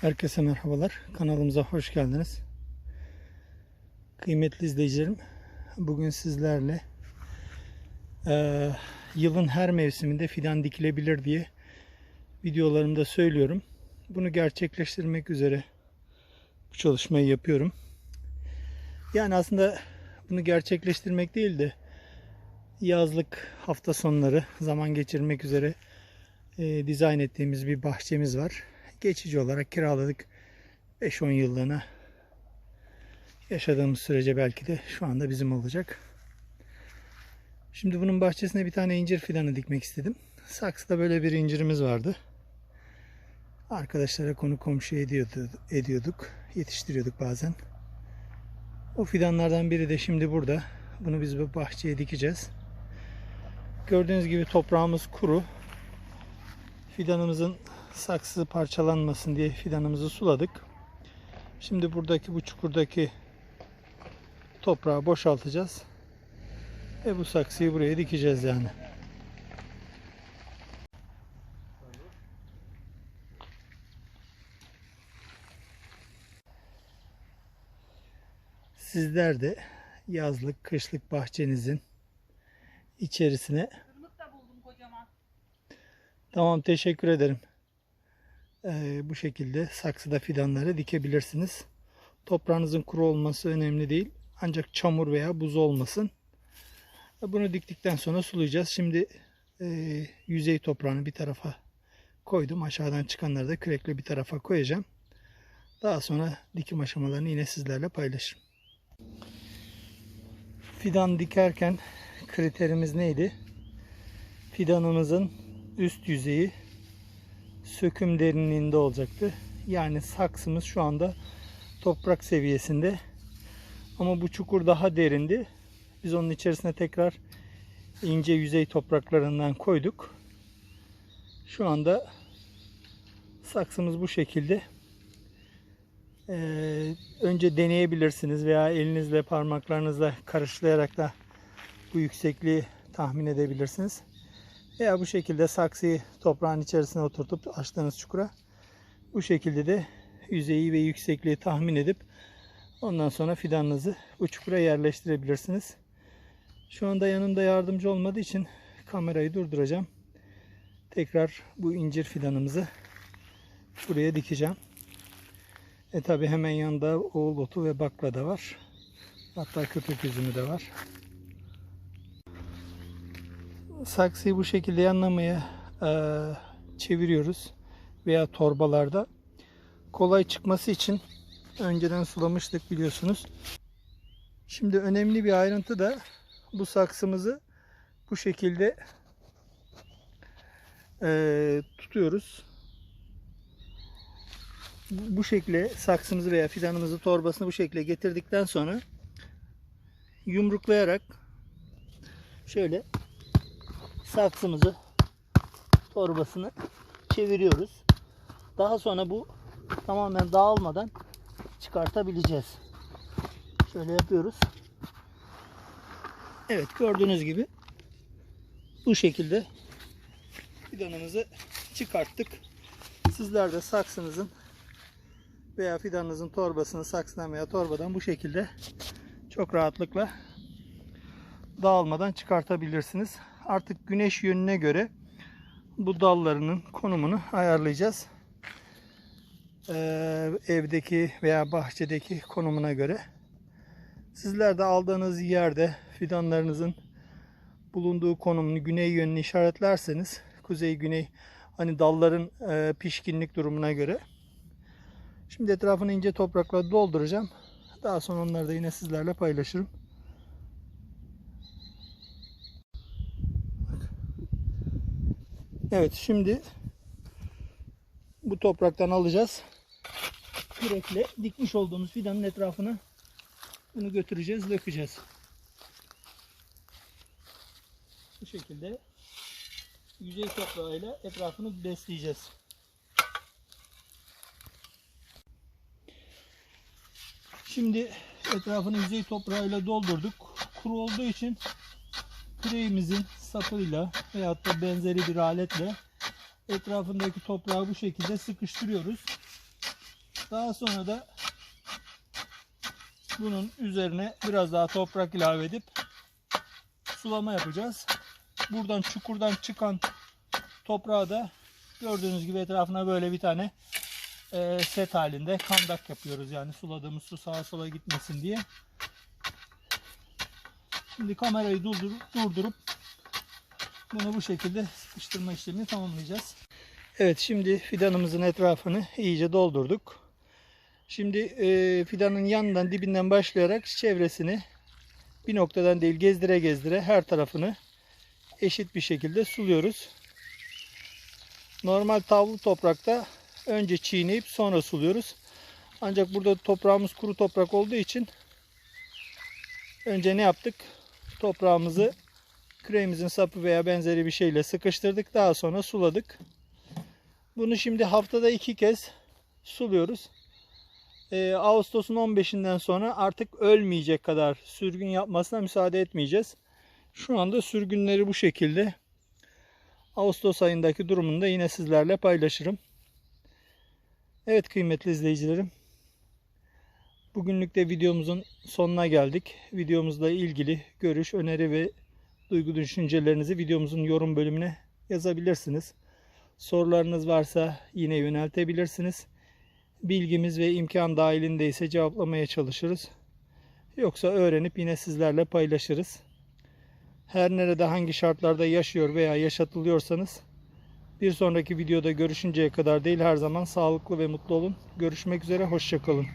Herkese merhabalar. Kanalımıza hoş geldiniz. Kıymetli izleyicilerim, bugün sizlerle eee, yılın her mevsiminde fidan dikilebilir diye videolarımda söylüyorum. Bunu gerçekleştirmek üzere bu çalışmayı yapıyorum. Yani aslında bunu gerçekleştirmek değil de yazlık hafta sonları zaman geçirmek üzere eee, dizayn ettiğimiz bir bahçemiz var geçici olarak kiraladık. 5-10 yıllığına yaşadığımız sürece belki de şu anda bizim olacak. Şimdi bunun bahçesine bir tane incir fidanı dikmek istedim. Saksıda böyle bir incirimiz vardı. Arkadaşlara konu komşu ediyordu, ediyorduk. Yetiştiriyorduk bazen. O fidanlardan biri de şimdi burada. Bunu biz bu bahçeye dikeceğiz. Gördüğünüz gibi toprağımız kuru. Fidanımızın saksı parçalanmasın diye fidanımızı suladık. Şimdi buradaki bu çukurdaki toprağı boşaltacağız. Ve bu saksıyı buraya dikeceğiz yani. Sizler de yazlık, kışlık bahçenizin içerisine buldum kocaman. Tamam teşekkür ederim. Ee, bu şekilde saksıda fidanları dikebilirsiniz. Toprağınızın kuru olması önemli değil. Ancak çamur veya buz olmasın. Bunu diktikten sonra sulayacağız. Şimdi e, yüzey toprağını bir tarafa koydum. Aşağıdan çıkanları da kürekle bir tarafa koyacağım. Daha sonra dikim aşamalarını yine sizlerle paylaşırım. Fidan dikerken kriterimiz neydi? Fidanımızın üst yüzeyi söküm derinliğinde olacaktı. Yani saksımız şu anda toprak seviyesinde. Ama bu çukur daha derindi. Biz onun içerisine tekrar ince yüzey topraklarından koyduk. Şu anda saksımız bu şekilde. Ee, önce deneyebilirsiniz veya elinizle parmaklarınızla karışlayarak da bu yüksekliği tahmin edebilirsiniz. Veya bu şekilde saksıyı toprağın içerisine oturtup açtığınız çukura bu şekilde de yüzeyi ve yüksekliği tahmin edip ondan sonra fidanınızı bu çukura yerleştirebilirsiniz. Şu anda yanımda yardımcı olmadığı için kamerayı durduracağım. Tekrar bu incir fidanımızı buraya dikeceğim. E tabi hemen yanında oğul otu ve bakla da var. Hatta köpek üzümü de var saksıyı bu şekilde yanlamaya e, çeviriyoruz veya torbalarda kolay çıkması için önceden sulamıştık biliyorsunuz. Şimdi önemli bir ayrıntı da bu saksımızı bu şekilde e, tutuyoruz. Bu şekilde saksımızı veya fidanımızı torbasını bu şekilde getirdikten sonra yumruklayarak şöyle saksımızı torbasını çeviriyoruz. Daha sonra bu tamamen dağılmadan çıkartabileceğiz. Şöyle yapıyoruz. Evet gördüğünüz gibi bu şekilde fidanımızı çıkarttık. Sizler de saksınızın veya fidanınızın torbasını saksıdan veya torbadan bu şekilde çok rahatlıkla dağılmadan çıkartabilirsiniz artık güneş yönüne göre bu dallarının konumunu ayarlayacağız. Ee, evdeki veya bahçedeki konumuna göre. Sizler de aldığınız yerde fidanlarınızın bulunduğu konumunu güney yönünü işaretlerseniz kuzey güney hani dalların e, pişkinlik durumuna göre. Şimdi etrafını ince toprakla dolduracağım. Daha sonra onları da yine sizlerle paylaşırım. Evet şimdi bu topraktan alacağız. Kürekle dikmiş olduğumuz fidanın etrafına bunu götüreceğiz, dökeceğiz. Bu şekilde yüzey toprağıyla etrafını besleyeceğiz. Şimdi etrafını yüzey toprağıyla doldurduk. Kuru olduğu için küreğimizin sapıyla veyahut da benzeri bir aletle etrafındaki toprağı bu şekilde sıkıştırıyoruz. Daha sonra da bunun üzerine biraz daha toprak ilave edip sulama yapacağız. Buradan çukurdan çıkan toprağı da gördüğünüz gibi etrafına böyle bir tane e, set halinde kandak yapıyoruz. Yani suladığımız su sağa sola gitmesin diye. Şimdi kamerayı durdurup, durdurup bunu bu şekilde sıkıştırma işlemini tamamlayacağız. Evet şimdi fidanımızın etrafını iyice doldurduk. Şimdi e, fidanın yanından dibinden başlayarak çevresini bir noktadan değil gezdire gezdire her tarafını eşit bir şekilde suluyoruz. Normal tavlı toprakta önce çiğneyip sonra suluyoruz. Ancak burada toprağımız kuru toprak olduğu için önce ne yaptık? Toprağımızı kremimizin sapı veya benzeri bir şeyle sıkıştırdık. Daha sonra suladık. Bunu şimdi haftada iki kez suluyoruz. Ee, Ağustos'un 15'inden sonra artık ölmeyecek kadar sürgün yapmasına müsaade etmeyeceğiz. Şu anda sürgünleri bu şekilde. Ağustos ayındaki durumunu da yine sizlerle paylaşırım. Evet kıymetli izleyicilerim. Bugünlük de videomuzun sonuna geldik. Videomuzla ilgili görüş, öneri ve duygu düşüncelerinizi videomuzun yorum bölümüne yazabilirsiniz. Sorularınız varsa yine yöneltebilirsiniz. Bilgimiz ve imkan dahilinde ise cevaplamaya çalışırız. Yoksa öğrenip yine sizlerle paylaşırız. Her nerede hangi şartlarda yaşıyor veya yaşatılıyorsanız bir sonraki videoda görüşünceye kadar değil her zaman sağlıklı ve mutlu olun. Görüşmek üzere, hoşçakalın.